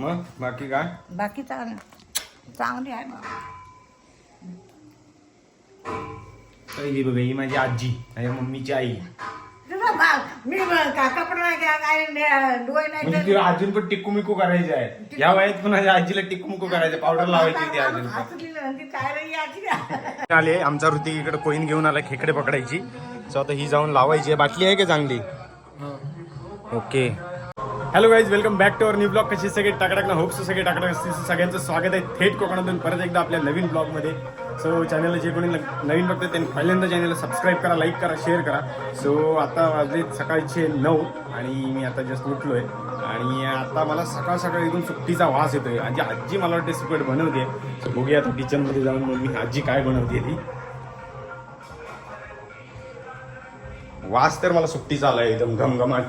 मग बाकी काय? बाकी चांगलं चांगली आहे मग. पहिली बघा ही माझी आजी माझ्या मम्मीची आई. तुझा मी मग का कपडा नाही घ्या काय नाही, डोळे नाही म्हणजे अजून पण टिक्कू मिक्कू करायचे आहे या वयात पण माझ्या आजीला टिक्कू मिक्कू करायचं पावडर लावायची ती अजून पण. काय रे याची? आले आमचा ऋतिक इकडे कोईन घेऊन आला खेकडे पकडायची. सो आता ही जाऊन लावायची आहे. बाटली आहे का चांगली? Okay hello guys welcome back to our new blog कशी सगळे टाकटाक ना होप्स सगळे टाकटाक असतील सगळ्यांचं स्वागत आहे. थेट कोकणातून परत एकदा आपल्या नवीन ब्लॉगमध्ये सो चॅनलला जे कोणी नवीन बघतात त्यांनी पहिल्यांदा चॅनलला सबस्क्राईब करा लाईक करा शेअर करा. सो आता वाजले सकाळचे नऊ आणि मी आता जस्ट उठलो आहे आणि आता मला सकाळ सकाळ इथून सुट्टीचा वास येतो आहे आजी आजी मला वाटते सुकट बनवते. सो बघूया आता किचनमध्ये जाऊन मग मी आजी काय बनवते ती. वास तर मला सुट्टीचा आला आहे एकदम घमघमाट.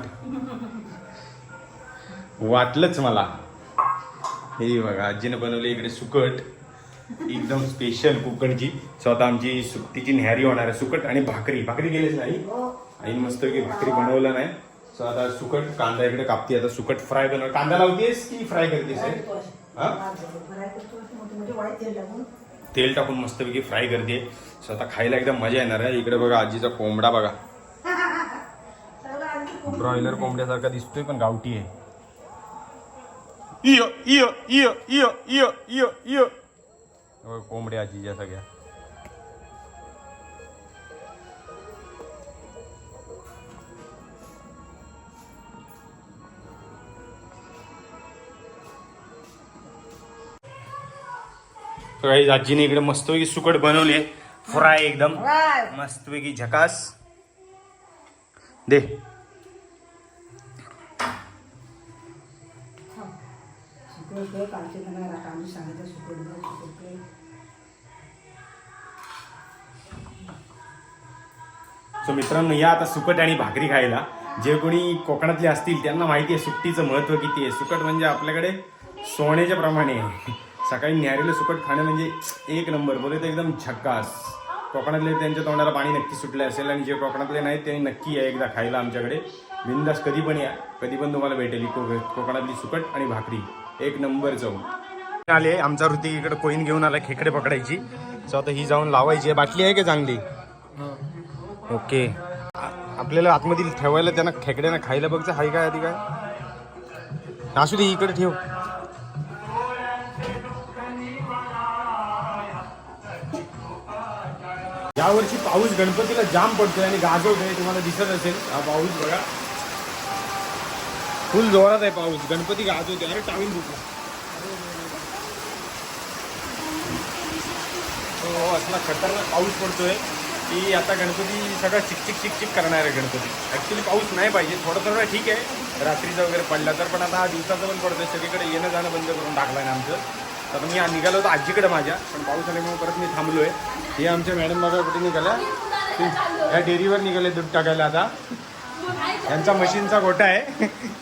वाटलंच मला. हे बघा आजीने बनवले इकडे सुकट एकदम स्पेशल कुकडची. स्वतः आमची सुट्टीची न्यारी होणार आहे सुकट आणि भाकरी. भाकरी गेलीच नाही. आई मस्त की भाकरी बनवलं नाही. सो आता सुकट कांदा इकडे कापते. आता सुकट फ्राय बनव कांदा लावतेस की फ्राय करतेस? तेल टाकून. मस्तपैकी फ्राय करते. सो आता खायला एकदम मजा येणार आहे. इकडे बघा आजीचा कोंबडा बघा. ब्रॉयलर कोंबड्यासारखा दिसतोय पण गावठी आहे. इय इय इय इय इय इय इय कोंबड्या आजीच्या सगळ्या. guys, आजीने इकडे मस्तपैकी सुकट बनवली फ्राय एकदम. मस्तपैकी झकास. दे. सुकं उकळ, कालचे सांगितलं सो मित्रांनो या आता सुकट आणि भाकरी खायला. जे कोणी कोकणातले असतील त्यांना माहिती आहे सुट्टीचं महत्त्व किती आहे. सुकट म्हणजे आपल्याकडे सोन्याच्या प्रमाणे. आहे सकाळी न्यारीला सुकट खाणं म्हणजे एक नंबर. बोलत एकदम झक्कास. कोकणातले त्यांच्या तोंडाला पाणी नक्की सुटले असेल आणि जे कोकणातले नाहीत त्यांनी नक्की या एकदा खायला आमच्याकडे. बिंदास कधी पण या. कधी पण तुम्हाला भेटेल. कोकणातली सुकट आणि भाकरी. एक नंबर जाऊन आले आमचा ऋतिक इकडे कोईन घेऊन आला खेकडे पकडायची. सो आता ही जाऊन लावायची आहे. बाटली आहे का चांगली? ओके आपल्याला आतमध्ये ठेवायला त्यांना खेकड्यांना खायला बघचं. हाय काय आधी काय? असू दे इकडे ठेव. यावर्षी पाऊस गणपतीला जाम पडतोय आणि गाजवतोय. तुम्हाला दिसत असेल. हा पाऊस बघा. फुल जोरात आहे पाऊस. गणपती गाजवतोय अरे टावीन दुखला हो हो, असला खतरनाक पाऊस पडतोय की आता गणपती सगळं चिकचिक चिकचिक करणार आहे गणपती. ॲक्च्युली पाऊस नाही पाहिजे. थोडं थोडं ठीक आहे. रात्रीचा वगैरे पडला तर पण आता हा दिवसाचं पण पडतोय. सगळीकडे येणं जाणं बंद करून टाकलं ना आमचं. तर मी निघालो होतो आजीकडे माझ्या. पण पाऊस आल्यामुळे परत मी थांबलोय. हे आमच्या मॅडम बघा कुठे निघाल्या या डेअरीवर निघाले दूध टाकायला आता. यांचा मशीनचा गोटा आहे.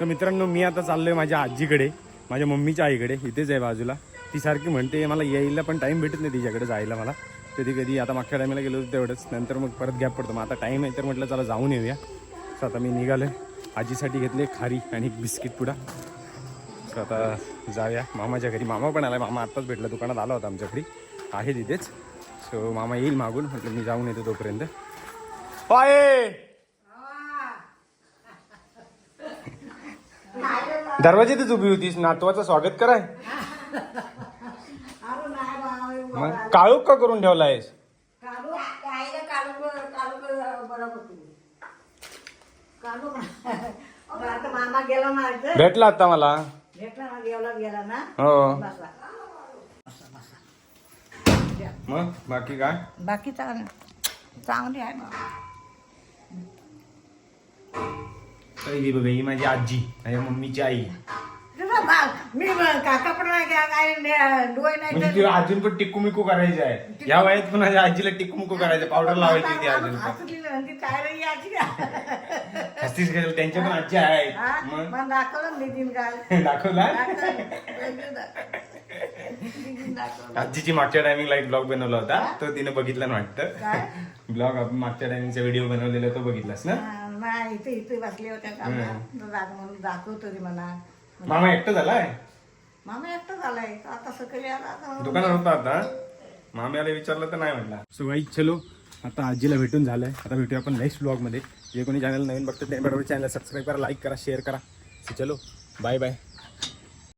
तर मित्रांनो मी आता चाललोय माझ्या आजीकडे माझ्या मम्मीच्या आईकडे इथेच आहे बाजूला. ती सारखी म्हणते मला यायला पण टाईम भेटत नाही तिच्याकडे जायला मला. कधी कधी आता मागच्या टायमाला गेलो होतो तेवढंच. नंतर मग परत गॅप पडतो. मग आता टाईम आहे तर म्हटलं चला जाऊन येऊया. सो आता मी निघालो आजीसाठी घेतले खारी आणि एक बिस्किट पुडा. सो आता जाऊया. मामाच्या घरी. मामा पण आला मामा आत्ताच भेटला. दुकानात आला होता आमच्या घरी. आहे तिथेच. सो मामा येईल मागून. म्हटलं मी जाऊन येतो तोपर्यंत. पाय! दरवाजेतच उभी होतीस. नातवाचं स्वागत कराय मग काळोख का करून ना इथं. भेटला आता मला. हो. मग बाकी काय? बाकी चांगलं. चांगली आहे मग पहिली बघा ही माझी आजी माझ्या मम्मीची आई. तुझा मी मग का कपडा नाही घ्या काय नाही, डोळे नाही म्हणजे अजून पण टिक्कू मिक्कू करायचे आहे. या वयात पण माझ्या आजीला टिक्कू मिक्कू करायचं पावडर लावायची ती अजून पण. असं दिलं आणि ती काय रे याची का हस्तीच गेलं त्यांच्या पण आजी हा? मग? मग दाखवलं काल. दाखवला. आजीची मागच्या टायमिंगला एक ब्लॉग बनवला होता. तो तिने बघितला ना काय? वाटतं ब्लॉग मागच्या टायमिंगचा व्हिडिओ बनवलेला तो बघितलास ना? हा, नाही इथे इथे बसले म्हणून दाखवतो ती मला. मामा एकटं झालाय? मामा एकटं झालाय. आता सकाळी आला आता दुकानात होता आता. माम्याला विचारलं तर नाही म्हटला. सो वाई चलो. आता आजीला भेटून झालंय. आता भेटूया आपण नेक्स्ट ब्लॉगमध्ये. जे कोणी चॅनल नवीन बघतात ते बरोबर चॅनल सबस्क्राईब करा लाईक करा शेअर करा. चलो. Bye bye